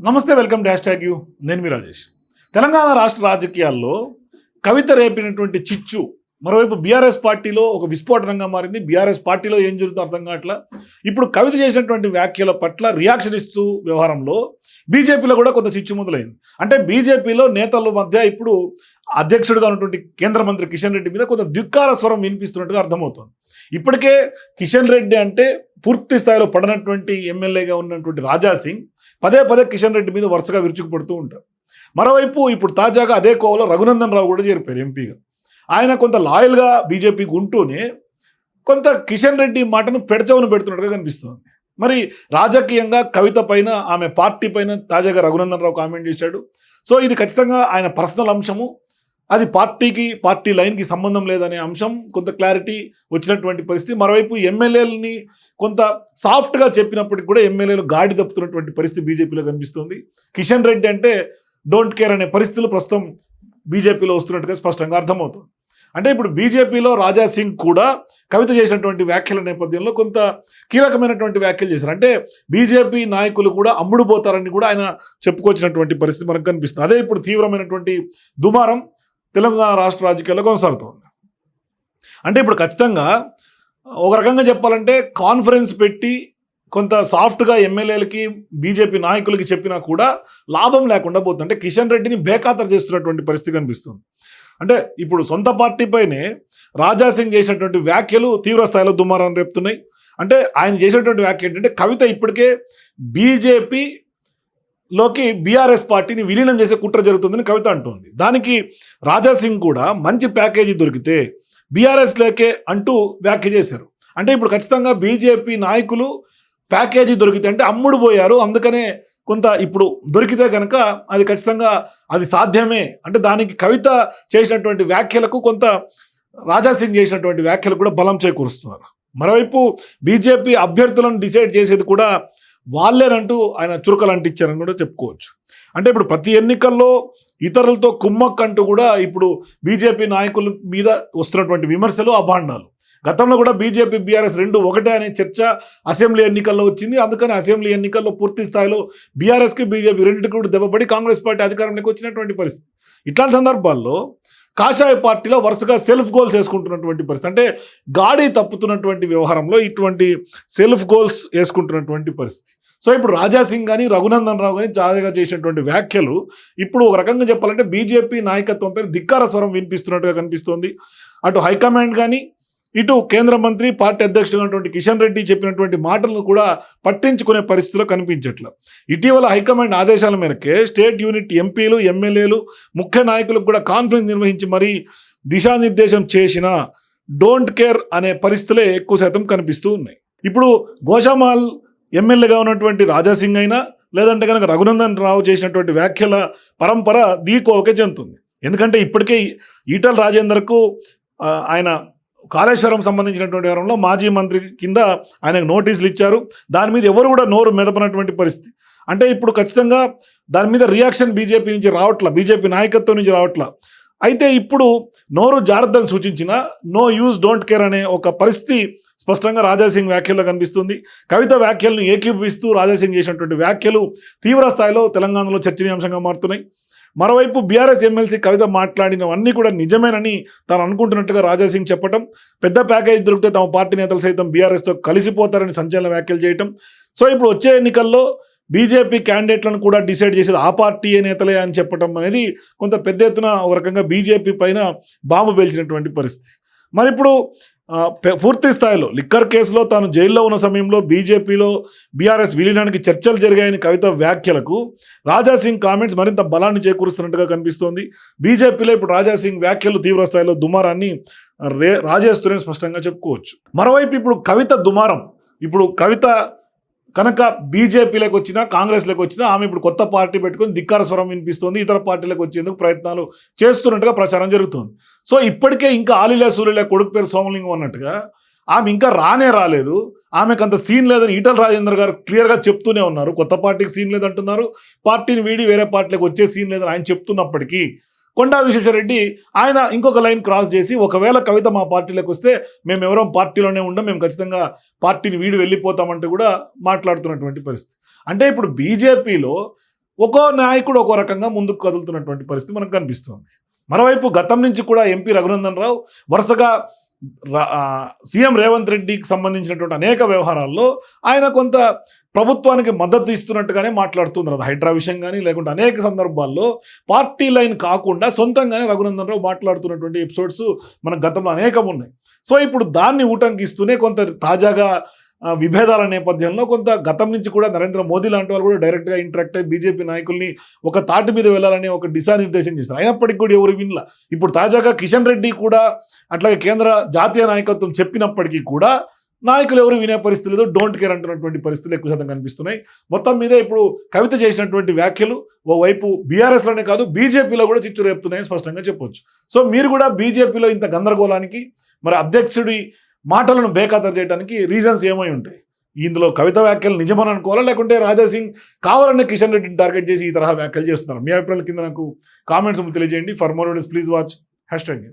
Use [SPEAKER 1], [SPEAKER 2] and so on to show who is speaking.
[SPEAKER 1] నమస్తే welcome dash tag you. నేను మీ రాజేష్. తెలంగాణ రాష్ట్ర రాజకీయాల్లో కవిత రేపినటువంటి చిచ్చు మరోవైపు బీఆర్ఎస్ పార్టీలో ఒక విస్ఫోటనంగా మారింది. బీఆర్ఎస్ పార్టీలో ఏం జరుగుతుందో అర్థం కావట్లా? ఇప్పుడు కవిత చేసినటువంటి వ్యాఖ్యల పట్ల రియాక్షన్ ఇస్తూ వ్యవహారంలో బీజేపీలో కూడా కొంత చిచ్చు మొదలైంది. అంటే బీజేపీలో నేతల మధ్య ఇప్పుడు అధ్యక్షుడిగా ఉన్నటువంటి కేంద్ర మంత్రి కిషన్ రెడ్డి మీద కొంత ధిక్కార స్వరం వినిపిస్తున్నట్టుగా అర్థమవుతోంది. ఇప్పటికే కిషన్ రెడ్డి అంటే పూర్తి స్థాయిలో పడినటువంటి ఎమ్మెల్యేగా ఉన్నటువంటి రాజా సింగ్ పదే పదే కిషన్ రెడ్డి మీద వరుసగా విరుచుకుపడుతూ ఉంటారు. మరోవైపు ఇప్పుడు తాజాగా అదే కోవలో రఘునందన్ రావు కూడా చేరిపోయారు ఎంపీగా. ఆయన కొంత లాయల్గా బీజేపీకి ఉంటూనే కొంత కిషన్ రెడ్డి మాటను పెడచవను పెడుతున్నట్టుగా కనిపిస్తుంది. మరి రాజకీయంగా కవిత పైన ఆమె పార్టీ పైన తాజాగా రఘునందన్ రావు కామెంట్ చేశాడు. సో ఇది ఖచ్చితంగా ఆయన పర్సనల్ అంశము. అది పార్టీకి పార్టీ లైన్కి సంబంధం లేదనే అంశం. కొంత క్లారిటీ వచ్చినటువంటి పరిస్థితి. మరోవైపు ఎమ్మెల్యేలని కొంత సాఫ్ట్గా చెప్పినప్పటికి కూడా ఎమ్మెల్యేలు గాడి తప్పుతున్నటువంటి పరిస్థితి బీజేపీలో కనిపిస్తుంది. కిషన్ రెడ్డి అంటే డోంట్ కేర్ అనే పరిస్థితులు ప్రస్తుతం బీజేపీలో వస్తున్నట్టుగా స్పష్టంగా అర్థమవుతుంది. అంటే ఇప్పుడు బీజేపీలో రాజా సింగ్ కూడా కవిత చేసినటువంటి వ్యాఖ్యల నేపథ్యంలో కొంత కీలకమైనటువంటి వ్యాఖ్యలు చేశారు. అంటే బీజేపీ నాయకులు కూడా అమ్ముడుపోతారని కూడా ఆయన చెప్పుకొచ్చినటువంటి పరిస్థితి మనకు కనిపిస్తుంది. అదే ఇప్పుడు తీవ్రమైనటువంటి దుమారం తెలంగాణ రాష్ట్ర రాజకీయాల్లో కొనసాగుతోంది. అంటే ఇప్పుడు ఖచ్చితంగా ఒక రకంగా చెప్పాలంటే కాన్ఫరెన్స్ పెట్టి కొంత సాఫ్ట్గా ఎమ్మెల్యేలకి బీజేపీ నాయకులకి చెప్పినా కూడా లాభం లేకుండా పోతుంది. అంటే కిషన్ రెడ్డిని బేఖాతరు చేస్తున్నటువంటి పరిస్థితి కనిపిస్తుంది. అంటే ఇప్పుడు సొంత పార్టీపైనే రాజా సింగ్ చేసినటువంటి వ్యాఖ్యలు తీవ్ర స్థాయిలో దుమారాన్ని రేపుతున్నాయి. అంటే ఆయన చేసినటువంటి వ్యాఖ్య ఏంటంటే కవిత ఇప్పటికే బీజేపీ లోకి బీఆర్ఎస్ పార్టీని విలీనం చేసే కుట్ర జరుగుతుందని కవిత అంటోంది. దానికి రాజా సింగ్ కూడా మంచి ప్యాకేజీ దొరికితే బీఆర్ఎస్లోకే అంటూ వ్యాఖ్య చేశారు. అంటే ఇప్పుడు ఖచ్చితంగా బీజేపీ నాయకులు ప్యాకేజీ దొరికితే అంటే అమ్ముడు పోయారు అందుకనే కొంత ఇప్పుడు దొరికితే కనుక అది ఖచ్చితంగా అది సాధ్యమే. అంటే దానికి కవిత చేసినటువంటి వ్యాఖ్యలకు కొంత రాజా సింగ్ చేసినటువంటి వ్యాఖ్యలు కూడా బలం చేకూరుస్తున్నారు. మరోవైపు బీజేపీ అభ్యర్థులను డిసైడ్ చేసేది కూడా వాళ్ళేనంటూ ఆయన చురుకలు అంటించారని కూడా చెప్పుకోవచ్చు. అంటే ఇప్పుడు ప్రతి ఎన్నికల్లో ఇతరులతో కుమ్మక్కంటూ కూడా ఇప్పుడు బీజేపీ నాయకుల మీద వస్తున్నటువంటి విమర్శలు అభాండాలు. గతంలో కూడా బీజేపీ బీఆర్ఎస్ రెండు ఒకటే అనే చర్చ అసెంబ్లీ ఎన్నికల్లో వచ్చింది. అందుకని అసెంబ్లీ ఎన్నికల్లో పూర్తి స్థాయిలో బీఆర్ఎస్కి బీజేపీ రెండింటికి కూడా దెబ్బపడి కాంగ్రెస్ పార్టీ అధికారంలోకి వచ్చినటువంటి పరిస్థితి. ఇట్లాంటి సందర్భాల్లో కాషాయ పార్టీలో వరుసగా సెల్ఫ్ గోల్స్ వేసుకుంటున్నటువంటి పరిస్థితి. అంటే గాడి తప్పుతున్నటువంటి వ్యవహారంలో ఇటువంటి సెల్ఫ్ గోల్స్ వేసుకుంటున్నటువంటి పరిస్థితి. సో ఇప్పుడు రాజా సింగ్ కానీ రఘునందన్ రావు కానీ జాగ్రత్తగా చేసినటువంటి వ్యాఖ్యలు ఇప్పుడు ఒక రకంగా చెప్పాలంటే బీజేపీ నాయకత్వం పేరు ధిక్కార స్వరం వినిపిస్తున్నట్టుగా కనిపిస్తోంది. అటు హైకమాండ్ కానీ ఇటు కేంద్ర మంత్రి పార్టీ అధ్యక్షుడైనటువంటి కిషన్ రెడ్డి చెప్పినటువంటి మాటలను కూడా పట్టించుకునే పరిస్థితిలో కనిపించట్లేదు ఇటీవల హైకమాండ్ ఆదేశాల మేరకే స్టేట్ యూనిట్ ఎంపీలు ఎమ్మెల్యేలు ముఖ్య నాయకులకు కూడా కాన్ఫరెన్స్ నిర్వహించి మరీ దిశానిర్దేశం చేసిన డోంట్ కేర్ అనే పరిస్థితులే ఎక్కువ శాతం కనిపిస్తూ ఉన్నాయి. ఇప్పుడు గోషామాల్ ఎమ్మెల్యేగా ఉన్నటువంటి రాజాసింగ్ అయినా లేదంటే కనుక రఘునందన్ రావు చేసినటువంటి వ్యాఖ్యల పరంపర దీకోవకే చెందుతుంది. ఎందుకంటే ఇప్పటికే ఈటల రాజేందర్కు ఆయన కాళేశ్వరం సంబంధించినటువంటి వివరంలో మాజీ మంత్రి కింద ఆయనకు నోటీసులు ఇచ్చారు. దాని మీద ఎవరు కూడా నోరు మెదపనటువంటి పరిస్థితి. అంటే ఇప్పుడు ఖచ్చితంగా దాని మీద రియాక్షన్ బీజేపీ నుంచి రావట్లా బీజేపీ నాయకత్వం నుంచి రావట్లా. అయితే ఇప్పుడు నోరు జాగ్రత్తలు సూచించిన నో యూజ్ డోంట్ కేర్ అనే ఒక పరిస్థితి స్పష్టంగా రాజాసింగ్ వ్యాఖ్యల్లో కనిపిస్తుంది. కవిత వ్యాఖ్యలను ఏకీభవిస్తూ రాజాసింగ్ చేసినటువంటి వ్యాఖ్యలు తీవ్ర స్థాయిలో తెలంగాణలో చర్చనీయాంశంగా మారుతున్నాయి. మరోవైపు బీఆర్ఎస్ ఎమ్మెల్సీ కవిత మాట్లాడినవన్నీ కూడా నిజమేనని తాను అనుకుంటున్నట్టుగా రాజాసింగ్ చెప్పడం పెద్ద ప్యాకేజ్ దొరికితే తమ పార్టీ నేతలు సైతం బీఆర్ఎస్తో కలిసిపోతారని సంచలన వ్యాఖ్యలు చేయటం. సో ఇప్పుడు వచ్చే ఎన్నికల్లో బీజేపీ క్యాండిడేట్లను కూడా డిసైడ్ చేసేది ఆ పార్టీ నేతలే అని చెప్పడం అనేది కొంత పెద్ద ఎత్తున ఒక రకంగా బీజేపీ పైన బాంబు పేల్చినటువంటి పరిస్థితి. మరి ఇప్పుడు పూర్తి స్థాయిలో లిక్కర్ కేసులో తాను జైల్లో ఉన్న సమయంలో బీజేపీలో బీఆర్ఎస్ విలీనానికి చర్చలు జరిగాయని కవిత వ్యాఖ్యలకు రాజాసింగ్ కామెంట్స్ మరింత బలాన్ని చేకూరుస్తున్నట్టుగా కనిపిస్తోంది. బీజేపీలో ఇప్పుడు రాజాసింగ్ వ్యాఖ్యలు తీవ్ర స్థాయిలో దుమారాన్ని రే రాజేస్తున్నాయని స్పష్టంగా చెప్పుకోవచ్చు. మరోవైపు ఇప్పుడు కవిత దుమారం. ఇప్పుడు కవిత కనుక బీజేపీలోకి వచ్చినా కాంగ్రెస్లోకి వచ్చినా ఆమె ఇప్పుడు కొత్త పార్టీ పెట్టుకుని ధిక్కార స్వరం వినిపిస్తుంది ఇతర పార్టీలకు వచ్చేందుకు ప్రయత్నాలు చేస్తున్నట్టుగా ప్రచారం జరుగుతుంది. సో ఇప్పటికే ఇంకా ఆలిలే సూర్యులే కొడుకు పేరు సోమలింగం అన్నట్టుగా ఆమె ఇంకా రానే రాలేదు. ఆమెకు అంత సీన్ లేదని ఈటల రాజేందర్ గారు క్లియర్గా చెప్తూనే ఉన్నారు. కొత్త పార్టీకి సీన్ లేదంటున్నారు. పార్టీని వీడి వేరే పార్టీలకు వచ్చే సీన్ లేదని ఆయన చెప్తున్నప్పటికీ కొండా విశ్వేశ్వరరెడ్డి ఆయన ఇంకొక లైన్ క్రాస్ చేసి ఒకవేళ కవిత మా పార్టీలోకి వస్తే మేము ఎవరో పార్టీలోనే ఉండం మేము ఖచ్చితంగా పార్టీని వీడి వెళ్ళిపోతామంటూ కూడా మాట్లాడుతున్నటువంటి పరిస్థితి. అంటే ఇప్పుడు బీజేపీలో ఒక్కో నాయకుడు ఒక్కో రకంగా ముందుకు కదులుతున్నటువంటి పరిస్థితి మనకు కనిపిస్తుంది. మరోవైపు గతం నుంచి కూడా ఎంపీ రఘునందన్ రావు వరుసగా రా- సీఎం రేవంత్ రెడ్డికి సంబంధించినటువంటి అనేక వ్యవహారాల్లో ఆయన కొంత ప్రభుత్వానికి మద్దతు ఇస్తున్నట్టుగానే మాట్లాడుతున్నారు అది హైడ్రా విషయం కానీ లేకుంటే అనేక సందర్భాల్లో పార్టీ లైన్ కాకుండా సొంతంగానే రఘునందన్ రావు మాట్లాడుతున్నటువంటి ఎపిసోడ్స్ మన గతంలో అనేకం ఉన్నాయి. సో ఇప్పుడు దాన్ని ఊటంకిస్తూనే కొంత తాజాగా విభేదాల నేపథ్యంలో కొంత గతం నుంచి కూడా నరేంద్ర మోదీ లాంటి వాళ్ళు కూడా డైరెక్ట్గా ఇంటరాక్ట్ అయ్యి బీజేపీ నాయకుల్ని ఒక తాటి మీద వెళ్ళాలని ఒక దిశానిర్దేశం చేశారు. అయినప్పటికీ కూడా ఎవరు వినలా. ఇప్పుడు తాజాగా కిషన్ రెడ్డి కూడా అట్లాగే కేంద్ర జాతీయ నాయకత్వం చెప్పినప్పటికీ కూడా నాయకులు ఎవరు వినే పరిస్థితి లేదు డోంట్ కేర్ అంటున్నటువంటి పరిస్థితులు ఎక్కువ శాతం కనిపిస్తున్నాయి. మొత్తం మీద ఇప్పుడు కవిత చేసినటువంటి వ్యాఖ్యలు ఓవైపు బీఆర్ఎస్లోనే కాదు బీజేపీలో కూడా చిచ్చు రేపుతున్నాయని స్పష్టంగా చెప్పొచ్చు. సో మీరు కూడా బీజేపీలో ఇంత గందరగోళానికి మరి అధ్యక్షుడి మాటలను బేఖాతరు చేయడానికి రీజన్స్ ఏమై ఉంటాయి? ఇందులో కవిత వ్యాఖ్యలు నిజమని అనుకోవాలా? లేకుంటే రాజా సింగ్ కావాలనే కిషన్ రెడ్డిని టార్గెట్ చేసి ఈ తరహా వ్యాఖ్యలు చేస్తున్నారు? మీ అభిప్రాయాల కింద నాకు కామెంట్స్ తెలియజేయండి. For more please watch hashtag